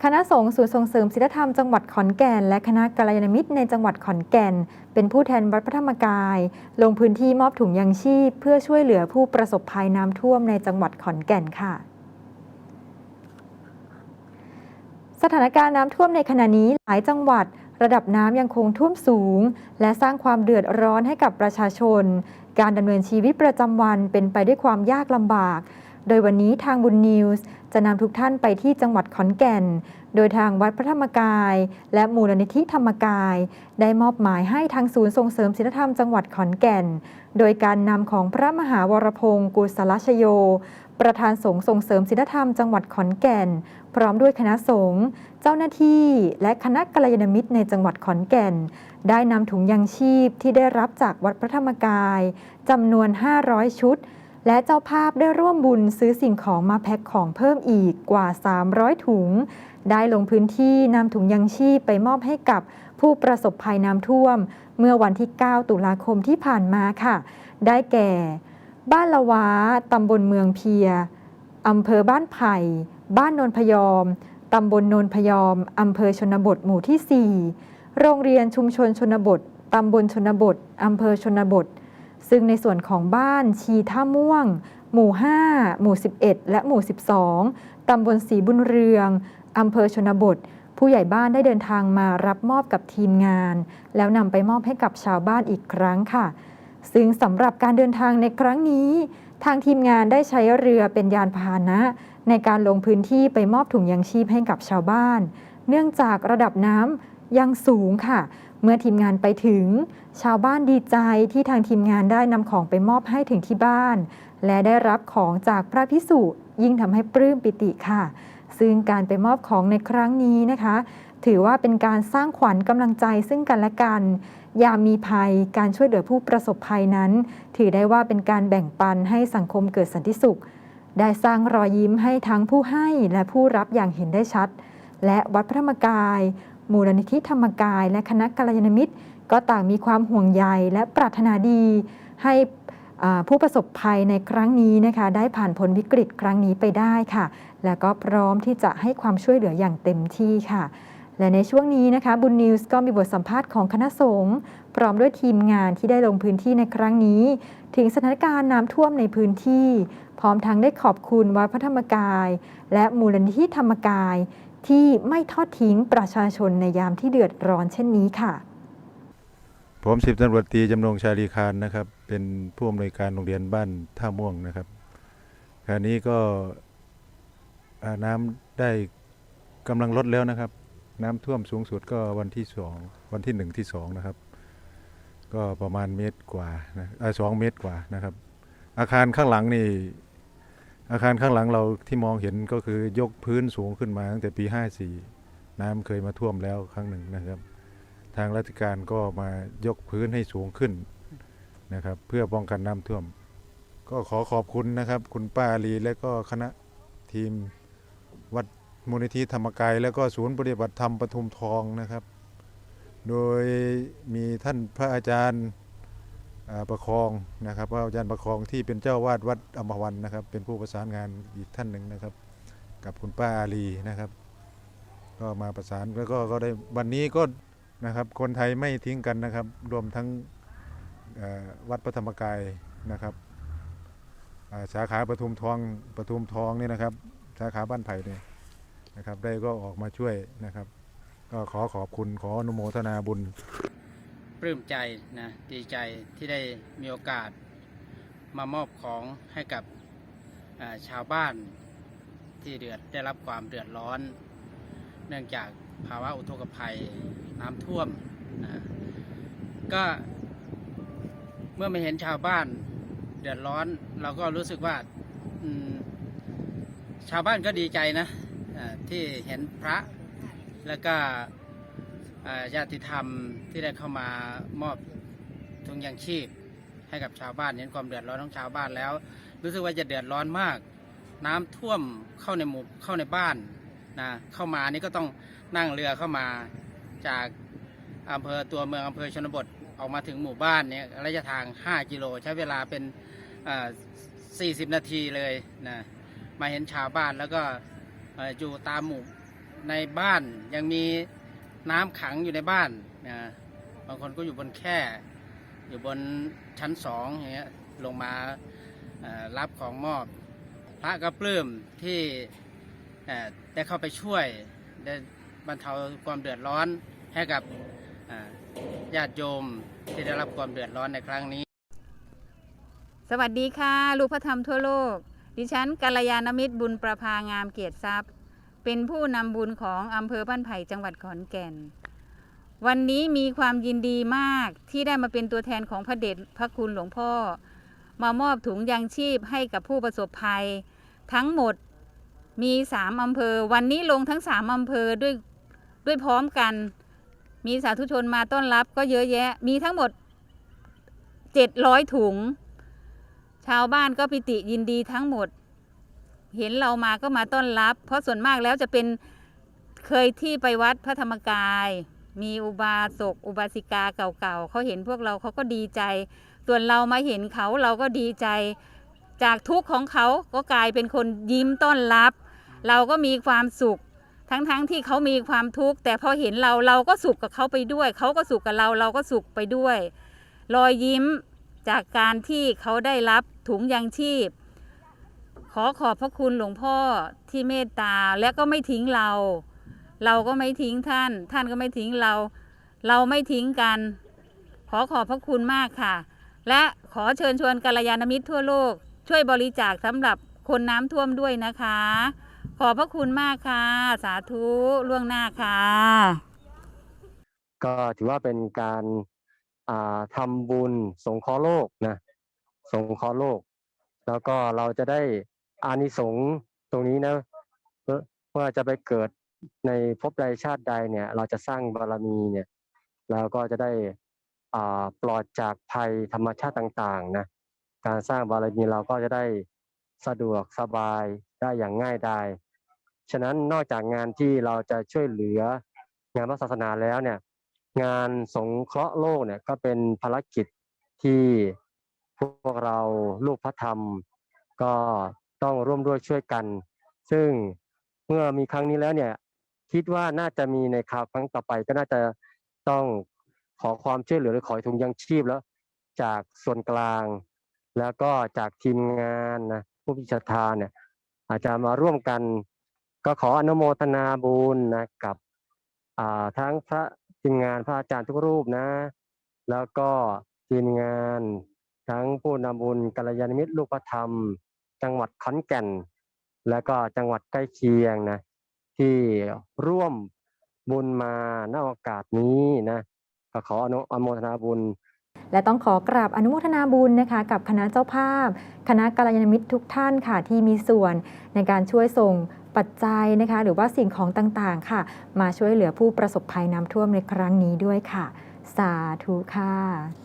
คณะสงฆ์ศูนย์ส่งเสริมศีลธรรมจังหวัดขอนแก่น และคณะกัลยาณมิตรในจังหวัดขอนแก่น เป็นผู้แทนวัดพระธรรมกาย ลงพื้นที่มอบถุงยังชีพ เพื่อช่วยเหลือผู้ประสบภัยน้ำท่วมในจังหวัดขอนแก่นค่ะ สถานการณ์น้ำท่วมในขณะนี้หลายจังหวัดระดับน้ำยังคงท่วมสูง และสร้างความเดือดร้อนให้กับประชาชน การดำเนินชีวิตประจำวันเป็นไปด้วยความยากลำบาก โดยวันนี้ทางบุญนิวส์ จะนำทุกท่านไปที่จังหวัดขอนแก่น โดยทางวัดพระธรรมกาย และมูลนิธิธรรมกาย ได้มอบหมายให้ทางศูนย์ส่งเสริมศีลธรรมจังหวัดขอนแก่น โดยการนำของพระมหาวรพงศ์กุศลชโย ประธานสงฆ์ส่งเสริมศีลธรรมจังหวัดขอนแก่น พร้อมด้วยคณะสงฆ์เจ้าหน้าที่และคณะกัลยาณมิตรในจังหวัดขอนแก่น ได้นำถุงยังชีพที่ได้รับจากวัดพระธรรมกายจำนวน 500 ชุด และเจ้าภาพได้ร่วมบุญซื้อสิ่งของมาแพ็คของเพิ่มอีกกว่า 300 ถุง ได้ลงพื้นที่นำถุงยังชีพไปมอบให้กับผู้ประสบภัยน้ำท่วม เมื่อวันที่ 9 ตุลาคมที่ผ่านมาค่ะ ได้แก่ บ้านละวาตำบลเมืองเพียอำเภอบ้านไผ่ บ้านนนพยอม ตำบลนนพยอม อำเภอชนบทหมู่ที่ 4 โรงเรียนชุมชนชนบท ตำบลชนบท อำเภอชนบท ซึ่งในส่วนของบ้านชีท่าม่วง หมู่ 5 หมู่ 11 และหมู่ 12 ตำบลศรีบุญเรือง อำเภอชนบท ผู้ใหญ่บ้านได้เดินทางมารับมอบกับทีมงาน แล้วนำไปมอบให้กับชาวบ้านอีกครั้งค่ะ ซึ่งสำหรับการเดินทางในครั้งนี้ ทางทีมงานได้ใช้เรือเป็นยานพาหนะ ในการลงพื้นที่ไปมอบถุงยังชีพให้กับชาวบ้าน เนื่องจากระดับน้ำ ยังสูงค่ะ เมื่อทีมงานไปถึง ชาวบ้านดีใจที่ทางทีมงานได้นำของไปมอบให้ถึงที่บ้าน และได้รับของจากพระพิสุยิ่งทำให้ปลื้มปิติค่ะ ซึ่งการไปมอบของในครั้งนี้นะคะ ถือว่าเป็นการสร้างขวัญกำลังใจซึ่งกันและกันยามมีภัยการช่วยเหลือผู้ประสบภัยนั้น ถือได้ว่าเป็นการแบ่งปันให้สังคมเกิดสันติสุข ได้สร้างรอยยิ้มให้ทั้งผู้ให้และผู้รับอย่างเห็นได้ชัด และวัดพระธรรมกาย มูลนิธิธรรมกาย และคณะกัลยาณมิตร ก็ต่างมีความห่วงใยและปรารถนาดี ให้ผู้ประสบภัยในครั้งนี้นะคะได้ผ่านพ้นวิกฤตครั้งนี้ไปได้ค่ะ และก็พร้อมที่จะให้ความช่วยเหลืออย่างเต็มที่ค่ะ และในช่วงนี้นะคะบุญนิวส์ก็มีบทสัมภาษณ์ของคณะสงฆ์พร้อมด้วยทีมงานที่ได้ลงพื้นที่ในครั้งนี้ ถึงสถานการณ์น้ำท่วมในพื้นที่ พร้อมทั้งได้ขอบคุณวัดพระธรรมกาย และมูลนิธิธรรมกาย ที่ไม่ทอดทิ้งประชาชนในยามที่เดือดร้อนเช่นนี้ค่ะผมสิบตำรวจตีจำนงชาลีคารนะครับ เป็นผู้อำนวยการโรงเรียนบ้านท่าม่วงนะครับคราวนี้ก็น้ำได้กำลังลดแล้วนะครับ น้ำท่วมสูงสุดก็วันที่สองวันที่หนึ่งที่สองนะครับ ก็ประมาณเมตรกว่านะสองเมตรกว่านะครับ อาคารข้างหลังนี่ อาคารข้างหลังเราที่มองเห็นก็คือยกพื้นสูงขึ้นมาตั้งแต่ปีห้าสี่น้ำเคยมาท่วมแล้วครั้งหนึ่งนะครับ ทางราชการก็มายกพื้นให้สูงขึ้นนะครับ เพื่อป้องกันน้ำท่วม ก็ขอขอบคุณนะครับ คุณป้าลีและก็คณะทีมวัดมูลนิธิธรรมกาย แล้วก็ศูนย์ปฏิบัติธรรมปทุมทองนะครับ โดยมีท่านพระอาจารย์ ประคองนะครับพระอาจารย์ประคองที่เป็นเจ้าวาดวัดอมวันนะครับ เป็นผู้ประสานงานอีกท่านหนึ่งนะครับ กับคุณป้าอาลีนะครับ ก็มาประสานแล้วก็ก็ได้วันนี้ก็นะครับคนไทยไม่ทิ้งกันนะครับ รวมทั้งวัดพระธรรมกายนะครับาสาขาปทุมทองปทุมทองนี่นะครับ สาขาบ้านไผ่เนี่ยนะครับ ได้ก็ออกมาช่วยนะครับ ก็ขอขอบคุณขออนุโมทนาบุญ ปลื้มใจนะดีใจที่ได้มีโอกาสมามอบของให้กับชาวบ้านที่เดือดได้รับความเดือดร้อน เนื่องจากภาวะอุทกภัยน้ำท่วมนะก็เมื่อมาเห็นชาวบ้านเดือดร้อน เราก็รู้สึกว่าชาวบ้านก็ดีใจนะที่เห็นพระแล้วก็ ญาติธรรมที่ได้เข้ามามอบถุงยางชีพ ให้กับชาวบ้านเห็นความเดือดร้อนของชาวบ้านแล้ว รู้สึกว่าจะเดือดร้อนมาก น้ำท่วมเข้าในหมู่เข้าในบ้านนะเข้ามานี่ก็ต้องนั่งเรือเข้ามาจากอำเภอตัวเมืองอำเภอชนบทออกมาถึงหมู่บ้านเนี่ยระยะทาง 5 กิโลใช้เวลาเป็นอ่า40 นาทีเลยนะมาเห็นชาวบ้านแล้วก็อยู่ตามหมู่ในบ้านยังมี น้ำขังอยู่ในบ้านนะบางคนก็อยู่บนแค่อยู่บนชั้นสองอย่างเงี้ยลงมารับของมอบพระก็ปลื้มที่ได้เข้าไปช่วยได้บรรเทาความเดือดร้อนให้กับญาติโยมที่ได้รับความเดือดร้อนในครั้งนี้ สวัสดีค่ะ ลูกพระธรรมทั่วโลก ดิฉันกัลยาณมิตรบุญประภางามเกียรติทรัพย์ เป็นผู้นำบุญของอำเภอบ้านไผ่จังหวัดขอนแก่น วันนี้มีความยินดีมากที่ได้มาเป็นตัวแทนของพระเดชพระคุณหลวงพ่อ มามอบถุงยางชีพให้กับผู้ประสบภัย ทั้งหมดมีสามอำเภอ วันนี้ลงทั้งสามอำเภอด้วยด้วยพร้อมกัน มีสาธุชนมาต้อนรับก็เยอะแยะ มีทั้งหมดเจ็ดร้อยถุง ชาวบ้านก็ปิติยินดีทั้งหมด เห็นเรามาก็มาต้อนรับ เพราะส่วนมากแล้วจะเป็นเคยที่ไปวัดพระธรรมกาย มีอุบาสกอุบาสิกาเก่าๆเขาเห็นพวกเราเขาก็ดีใจ ส่วนเรามาเห็นเขาเราก็ดีใจ จากทุกข์ของเขาก็กลายเป็นคนยิ้มต้อนรับ เราก็มีความสุข ทั้งๆที่เขามีความทุกข์แต่พอเห็นเราเราก็สุขกับเขาไปด้วย เขาก็สุขกับเราเราก็สุขไปด้วย รอยยิ้มจากการที่เขาได้รับถุงยางชีพ ขอขอบพระคุณหลวงพ่อที่เมตตาและก็ไม่ทิ้งเรา เราก็ไม่ทิ้งท่าน ท่านก็ไม่ทิ้งเรา เราไม่ทิ้งกัน ขอขอบพระคุณมากค่ะ และขอเชิญชวนกัลยาณมิตรทั่วโลก ช่วยบริจาคสำหรับคนน้ำท่วมด้วยนะคะ ขอบพระคุณมากค่ะ สาธุล่วงหน้าค่ะ ก็ถือว่าเป็นการทำบุญสงเคราะห์โลกนะสงเคราะห์โลก แล้วก็เราจะได้ อานิสงส์ตรงนี้นะเอ่อว่าจะไปเกิดในภพใดชาติใดเนี่ย เราจะสร้างบารมีเนี่ยเราก็จะได้อ่าปลอดจากภัยธรรมชาติต่างๆนะการสร้างบารมีเราก็จะได้สะดวกสบายได้อย่างง่ายดายฉะนั้นนอกจากงานที่เราจะช่วยเหลืองานพระศาสนาแล้วเนี่ย งานสงเคราะห์โลกเนี่ยก็เป็นภารกิจที่พวกเราลูกพระธรรม ก็ ต้องร่วมด้วยช่วยกัน ซึ่งเมื่อมีครั้งนี้แล้วเนี่ยคิดว่าน่าจะมีในคราวครั้งต่อไปก็น่าจะต้องขอความช่วยเหลือหรือขอถุงยังชีพแล้ว จากส่วนกลาง แล้วก็จากทีมงานนะผู้พิจารณาเนี่ยอาจจะมาร่วมกัน ก็ขออนุโมทนาบุญนะกับทั้งพระทีมงานพระอาจารย์ทุกรูปนะ แล้วก็ทีมงานทั้งผู้นำบุญกัลยาณมิตรลูกพระธรรม จังหวัดขอนแก่น แล้วก็จังหวัดใกล้เคียงนะที่ร่วมบุญมาณโอกาสนี้นะก็ขออนุอนโมทนาบุญ และต้องขอกราบอนุโมทนาบุญนะคะ กับคณะเจ้าภาพ คณะกัลยาณมิตรทุกท่านค่ะที่มีส่วนในการช่วยส่งปัจจัยนะคะ หรือว่าสิ่งของต่างๆค่ะ มาช่วยเหลือผู้ประสบภัยน้ำท่วมในครั้งนี้ด้วยค่ะ สาธุค่ะ